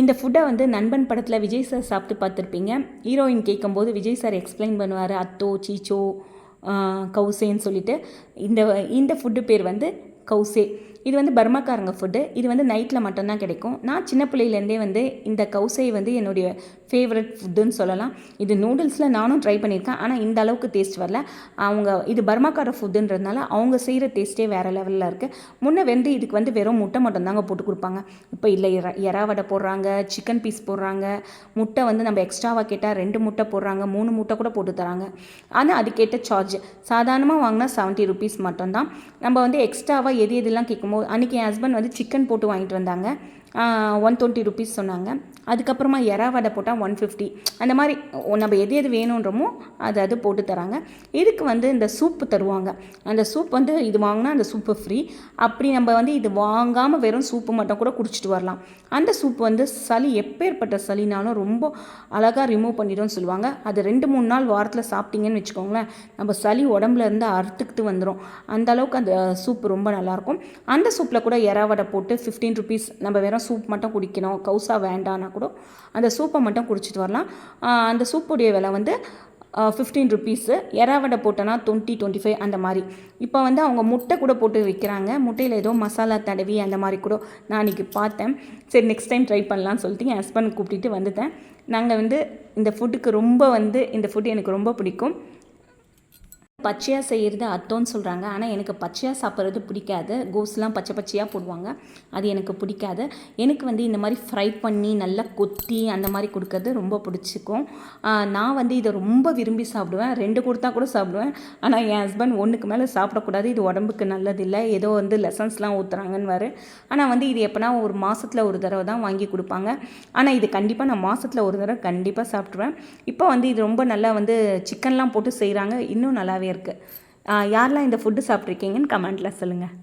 இந்த ஃபுட்டை வந்து நண்பன் படத்தில் விஜய் சார் சாப்பிட்டு பார்த்துருப்பீங்க. ஹீரோயின் கேட்கும்போது விஜய் சார் எக்ஸ்பிளைன் பண்ணுவார் அத்தோ சீச்சோ கௌசேன்னு கவுசேன்னு சொல்லிட்டு. இந்த இந்த ஃபுட்டு பேர் வந்து கவுசே இது வந்து பர்மாக்காரங்க ஃபுட்டு இது வந்து நைட்டில் மட்டும்தான் கிடைக்கும். நான் சின்ன பிள்ளையிலேருந்தே வந்து இந்த கவுசை வந்து என்னுடைய ஃபேவரட் ஃபுட்டுன்னு சொல்லலாம். இது நூடுல்ஸில் நானும் ட்ரை பண்ணியிருக்கேன். ஆனால் இந்த அளவுக்கு டேஸ்ட் வரல. அவங்க இது பர்மாக்கார ஃபுட்டுன்றதுனால அவங்க செய்கிற டேஸ்ட்டே வேறு லெவலில் இருக்குது முன்னே வந்து இதுக்கு வந்து வெறும் முட்டை மட்டும்தாங்க போட்டு கொடுப்பாங்க. இப்போ இல்லை எறா எறா வடை போடுறாங்க சிக்கன் பீஸ் போடுறாங்க. முட்டை வந்து நம்ம எக்ஸ்ட்ராவாக கேட்டால் ரெண்டு முட்டை போடுறாங்க மூணு முட்டை கூட போட்டு தராங்க. ஆனால் அதுக்கேற்ற சார்ஜ் சாதாரணமாக வாங்கினா செவன்ட்டி ருபீஸ் மட்டும்தான். நம்ம வந்து எக்ஸ்ட்ராவாக எது எதுலாம் மோ அன்றைக்கி என் ஹஸ்பண்ட் வந்து சிக்கன் போட்டு வாங்கிட்டு வந்தாங்க. ஒன் டுவெண்ட்டி ருபீஸ் சொன்னாங்க. அதுக்கப்புறமா எறா வடை போட்டால் ஒன் ஃபிஃப்டி அந்த மாதிரி நம்ம எது எது வேணுன்றமோ அது அது போட்டு தராங்க. இதுக்கு வந்து இந்த சூப்பு தருவாங்க? அந்த சூப் வந்து இது வாங்கினா அந்த சூப்பு ஃப்ரீ அப்படி நம்ம வந்து இது வாங்காமல் வெறும் சூப்பு மட்டும் கூட குடிச்சிட்டு வரலாம். அந்த சூப் வந்து சளி எப்பேற்பட்ட சளினாலும் ரொம்ப அழகாக ரிமூவ் பண்ணிடும்னு சொல்லுவாங்க. அது ரெண்டு மூணு நாள் வாரத்தில் சாப்பிட்டீங்கன்னு வச்சுக்கோங்களேன். நம்ம சளி உடம்புல இருந்து அறுத்துக்கிட்டு வந்துடும் அந்த அளவுக்கு அந்த சூப் ரொம்ப நல்லாயிருக்கும் அந்த அந்த சூப்பில் கூட எறா வடை போட்டு ஃபிஃப்டீன் ருபீஸ் நம்ம வெறும் சூப் மட்டும் குடிக்கணும். கவுசா வேண்டான்னா கூட அந்த சூப்பை மட்டும் குடிச்சிட்டு வரலாம். அந்த சூப்புடைய விலை வந்து ஃபிஃப்டீன் ருபீஸு எறா வடை போட்டோன்னா டுவெண்ட்டி டுவெண்ட்டி ஃபைவ் அந்த மாதிரி. இப்போ வந்து அவங்க முட்டை கூட போட்டு விற்கிறாங்க. முட்டையில் ஏதோ மசாலா தடவி அந்த மாதிரி கூட நான் அன்றைக்கி பார்த்தேன். சரி நெக்ஸ்ட் டைம் ட்ரை பண்ணலாம்னு சொல்லிட்டு என் ஹஸ்பண்ட் கூப்பிட்டுட்டு வந்துட்டேன். நாங்கள் வந்து இந்த ஃபுட்டுக்கு ரொம்ப வந்து இந்த ஃபுட் எனக்கு ரொம்ப பிடிக்கும். பச்சையாக செய்கிறது அத்தோன்னு சொல்கிறாங்க ஆனால் எனக்கு பச்சையாக சாப்பிட்றது பிடிக்காது. கோஸ்லாம் பச்சை பச்சையாக போடுவாங்க. அது எனக்கு பிடிக்காது. எனக்கு வந்து இந்த மாதிரி ஃப்ரை பண்ணி நல்லா கொத்தி அந்த மாதிரி கொடுக்கறது ரொம்ப பிடிச்சிக்கும். நான் வந்து இதை ரொம்ப விரும்பி சாப்பிடுவேன். ரெண்டு கொடுத்தா கூட சாப்பிடுவேன். ஆனால் என் ஹஸ்பண்ட் ஒன்றுக்கு மேலே சாப்பிடக்கூடாது. இது உடம்புக்கு நல்லதில்லை. ஏதோ வந்து லெசன்ஸ்லாம் ஊற்றுறாங்கன்னு ஆனால் வந்து இது எப்போனா ஒரு மாதத்தில் ஒரு தடவை தான் வாங்கி கொடுப்பாங்க. ஆனால் இது கண்டிப்பாக நான் மாதத்தில் ஒரு தடவை கண்டிப்பாக சாப்பிட்ருவேன் இப்போ வந்து இது ரொம்ப நல்லா வந்து சிக்கன்லாம் போட்டு செய்கிறாங்க இன்னும் நல்லாவே இருக்குது யாரெல்லாம் இந்த ஃபுட்டு சாப்பிட்ருக்கீங்கன்னு கமெண்டில் சொல்லுங்கள்